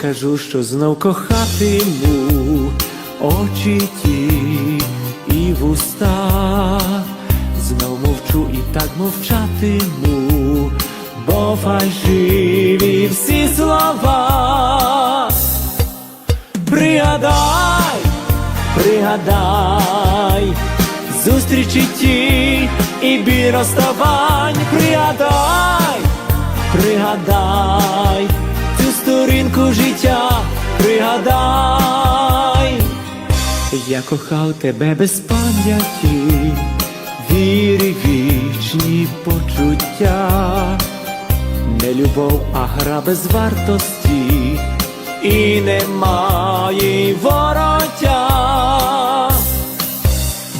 скажу, що знов кохатиму очі ті і вуста, знов мовчу і так мовчатиму, бо фальшиві всі слова. Пригадай, пригадай, зустрічі ті і біль розставань, пригадай, пригадай, пригадай, я кохав тебе без пам'яті, вірі вічні почуття, не любов, а гра без вартості, і немає вороття.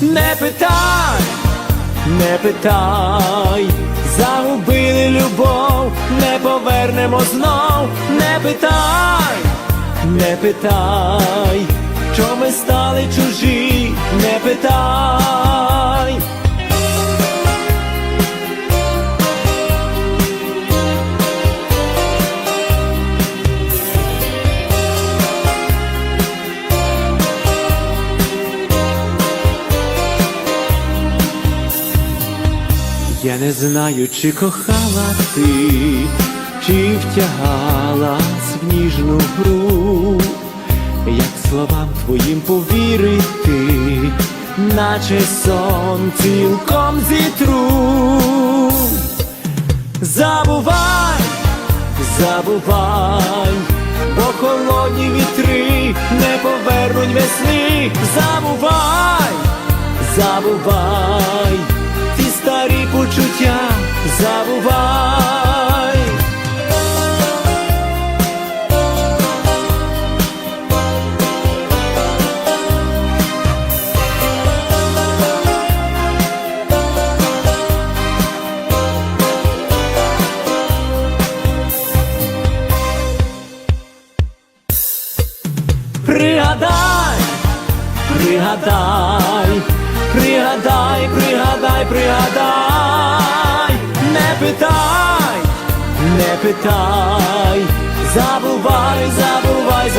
Не питай, не питай, загубили любов, не повернемо знов, не питай, не питай, що ми стали чужі, не питай. Я не знаю, чи кохала ти, чи втягалась в ніжну гру, як словам твоїм повірити, наче сон цілком зітру. Забувай, забувай, бо холодні вітри не повернуть весни. Забувай, забувай, ті старі почуття, забувай. Пригадай, пригадай, пригадай, пригадай, не питай, не питай, забувай, забувай.